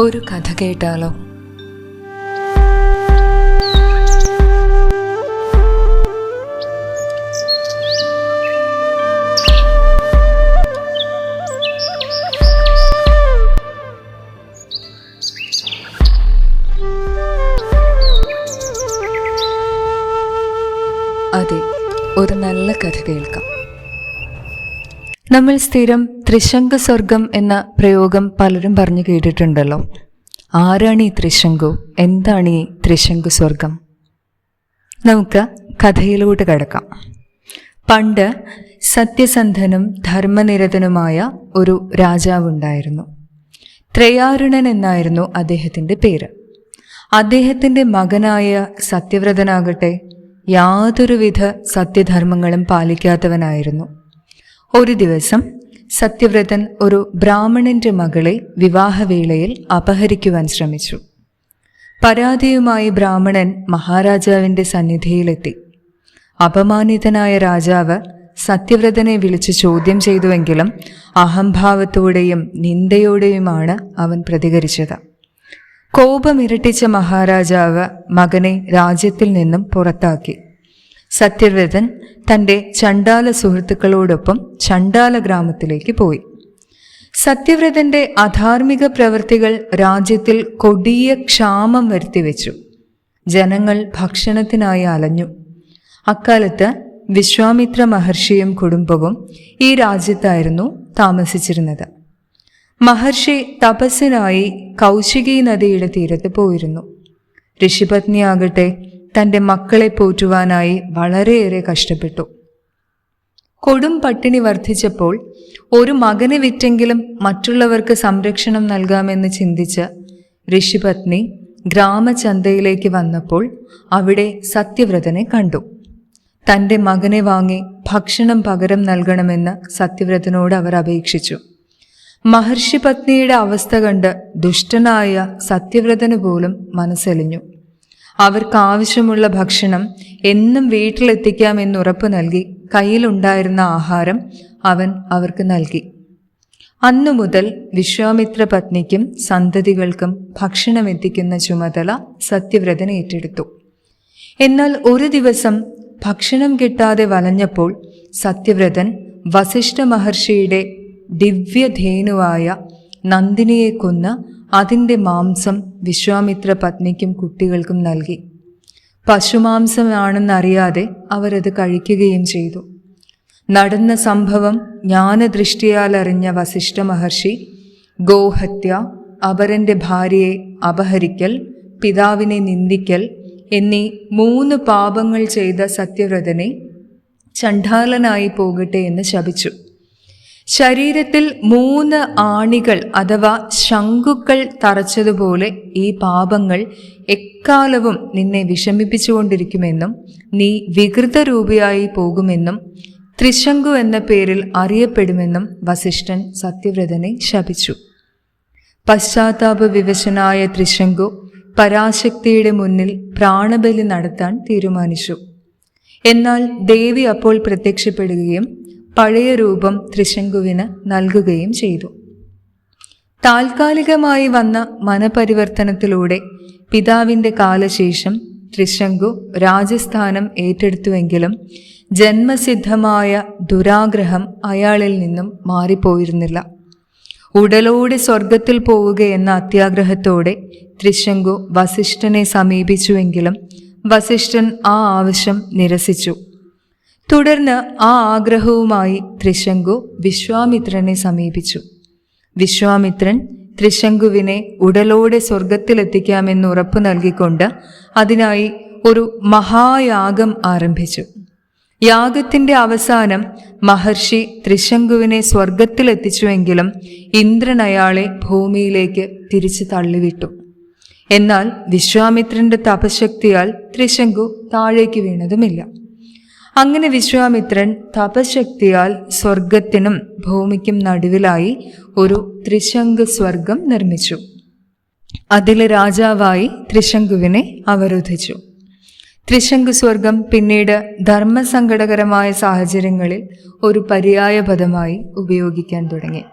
ഒരു കഥ കേട്ടാലോ? അതെ ഒരു നല്ല കഥ കേൾക്കാം. നമ്മൾ സ്ഥിരം ത്രിശങ്ക സ്വർഗം എന്ന പ്രയോഗം പലരും പറഞ്ഞു കേട്ടിട്ടുണ്ടല്ലോ. ആരാണ് ഈ ത്രിശങ്കു എന്താണ് ഈ ത്രിശങ്കു സ്വർഗം? നമുക്ക് കഥയിലോട്ട് കിടക്കാം. പണ്ട് സത്യസന്ധനും ധർമ്മനിരതനുമായ ഒരു രാജാവുണ്ടായിരുന്നു ത്രയാരുണൻ എന്നായിരുന്നു അദ്ദേഹത്തിന്റെ പേര്. അദ്ദേഹത്തിന്റെ മകനായ സത്യവ്രതനാകട്ടെ യാതൊരുവിധ സത്യധർമ്മങ്ങളും പാലിക്കാത്തവനായിരുന്നു. ഒരു ദിവസം സത്യവ്രതൻ ഒരു ബ്രാഹ്മണന്റെ മകളെ വിവാഹവേളയിൽ അപഹരിക്കുവാൻ ശ്രമിച്ചു. പരാതിയുമായി ബ്രാഹ്മണൻ മഹാരാജാവിന്റെ സന്നിധിയിലെത്തി. അപമാനിതനായ രാജാവ് സത്യവ്രതനെ വിളിച്ച് ചോദ്യം ചെയ്തുവെങ്കിലും അഹംഭാവത്തോടെയും നിന്ദയോടെയുമാണ് അവൻ പ്രതികരിച്ചത്. കോപമിരട്ടിച്ച മഹാരാജാവ് മകനെ രാജ്യത്തിൽ നിന്നും പുറത്താക്കി. സത്യവ്രതൻ തന്റെ ചണ്ടാല സുഹൃത്തുക്കളോടൊപ്പം ചണ്ടാല ഗ്രാമത്തിലേക്ക് പോയി. സത്യവ്രതന്റെ അധാർമിക പ്രവൃത്തികൾ രാജ്യത്തിൽ കൊടിയ ക്ഷാമം വരുത്തിവെച്ചു. ജനങ്ങൾ ഭക്ഷണത്തിനായി അലഞ്ഞു. അക്കാലത്ത് വിശ്വാമിത്ര മഹർഷിയും കുടുംബവും ഈ രാജ്യത്തായിരുന്നു താമസിച്ചിരുന്നത്. മഹർഷി തപസ്സിനായി കൗശികി നദിയുടെ തീരത്ത് പോയിരുന്നു. ഋഷിപത്നിയാകട്ടെ തന്റെ മക്കളെ പോറ്റുവാനായി വളരെയേറെ കഷ്ടപ്പെട്ടു. കൊടും പട്ടിണി വർദ്ധിച്ചപ്പോൾ ഒരു മകനെ വിറ്റെങ്കിലും മറ്റുള്ളവർക്ക് സംരക്ഷണം നൽകാമെന്ന് ചിന്തിച്ച് ഋഷിപത്നി ഗ്രാമചന്തയിലേക്ക് വന്നപ്പോൾ അവിടെ സത്യവ്രതനെ കണ്ടു. തന്റെ മകനെ വാങ്ങി ഭക്ഷണം പകരം നൽകണമെന്ന് സത്യവ്രതനോട് അവർ അപേക്ഷിച്ചു. മഹർഷി പത്നിയുടെ അവസ്ഥ കണ്ട് ദുഷ്ടനായ സത്യവ്രതന് പോലും മനസ്സലിഞ്ഞു. അവർക്ക് ആവശ്യമുള്ള ഭക്ഷണം എന്നും വീട്ടിലെത്തിക്കാമെന്ന് ഉറപ്പ് നൽകി കയ്യിലുണ്ടായിരുന്ന ആഹാരം അവൻ അവർക്ക് നൽകി. അന്നു മുതൽ വിശ്വാമിത്ര പത്നിക്കും സന്തതികൾക്കും ഭക്ഷണം എത്തിക്കുന്ന ചുമതല സത്യവ്രതൻ ഏറ്റെടുത്തു. എന്നാൽ ഒരു ദിവസം ഭക്ഷണം കിട്ടാതെ വലഞ്ഞപ്പോൾ സത്യവ്രതൻ വസിഷ്ഠ മഹർഷിയുടെ ദിവ്യധേനുവായ നന്ദിനിയെ കൊന്ന് അതിന്റെ മാംസം വിശ്വാമിത്ര പത്നിക്കും കുട്ടികൾക്കും നൽകി. പശുമാംസമാണെന്നറിയാതെ അവരത് കഴിക്കുകയും ചെയ്തു. നടന്ന സംഭവം ജ്ഞാനദൃഷ്ടിയാൽ അറിഞ്ഞ വസിഷ്ഠ മഹർഷി ഗോഹത്യ അപരന്റെ ഭാര്യയെ അപഹരിക്കൽ പിതാവിനെ നിന്ദിക്കൽ എന്നീ മൂന്ന് പാപങ്ങൾ ചെയ്ത സത്യവ്രതനെ ചണ്ഡാലനായി പോകട്ടെ എന്ന് ശപിച്ചു. ശരീരത്തിൽ മൂന്ന് ആണികൾ അഥവാ ശംഖുക്കൾ തറച്ചതുപോലെ ഈ പാപങ്ങൾ എക്കാലവും നിന്നെ വിഷമിപ്പിച്ചുകൊണ്ടിരിക്കുമെന്നും നീ വികൃതരൂപിയായി പോകുമെന്നും ത്രിശങ്കു എന്ന പേരിൽ അറിയപ്പെടുമെന്നും വസിഷ്ഠൻ സത്യവ്രതനെ ശപിച്ചു. പശ്ചാത്താപ വിവശനായ ത്രിശങ്കു പരാശക്തിയുടെ മുന്നിൽ പ്രാണബലി നടത്താൻ തീരുമാനിച്ചു. എന്നാൽ ദേവി അപ്പോൾ പ്രത്യക്ഷപ്പെടുകയും പഴയ രൂപം ത്രിശങ്കുവിന് നൽകുകയും ചെയ്തു. താൽക്കാലികമായി വന്ന മനപരിവർത്തനത്തിലൂടെ പിതാവിന്റെ കാലശേഷം ത്രിശങ്കു രാജസ്ഥാനം ഏറ്റെടുത്തുവെങ്കിലും ജന്മസിദ്ധമായ ദുരാഗ്രഹം അയാളിൽ നിന്നും മാറിപ്പോയിരുന്നില്ല. ഉടലോടെ സ്വർഗത്തിൽ പോവുക എന്ന അത്യാഗ്രഹത്തോടെ ത്രിശങ്കു വസിഷ്ഠനെ സമീപിച്ചുവെങ്കിലും വസിഷ്ഠൻ ആ ആവശ്യം നിരസിച്ചു. തുടർന്ന് ആ ആഗ്രഹവുമായി ത്രിശങ്കു വിശ്വാമിത്രനെ സമീപിച്ചു. വിശ്വാമിത്രൻ ത്രിശങ്കുവിനെ ഉടലോടെ സ്വർഗത്തിലെത്തിക്കാമെന്ന് ഉറപ്പു നൽകിക്കൊണ്ട് അതിനായി ഒരു മഹായാഗം ആരംഭിച്ചു. യാഗത്തിന്റെ അവസാനം മഹർഷി ത്രിശങ്കുവിനെ സ്വർഗത്തിലെത്തിച്ചുവെങ്കിലും ഇന്ദ്രൻ അയാളെ ഭൂമിയിലേക്ക് തിരിച്ചു തള്ളിവിട്ടു. എന്നാൽ വിശ്വാമിത്രന്റെ തപശക്തിയാൽ ത്രിശങ്കു താഴേക്ക് വീണതുമില്ല. അങ്ങനെ വിശ്വാമിത്രൻ തപശക്തിയാൽ സ്വർഗത്തിനും ഭൂമിക്കും നടുവിലായി ഒരു ത്രിശങ്ക് സ്വർഗം നിർമ്മിച്ചു. അതിലെ രാജാവായി ത്രിശങ്കുവിനെ അവരോധിച്ചു. ത്രിശങ്കു സ്വർഗം പിന്നീട് ധർമ്മസങ്കടകരമായ സാഹചര്യങ്ങളിൽ ഒരു പര്യായ പദമായി ഉപയോഗിക്കാൻ തുടങ്ങി.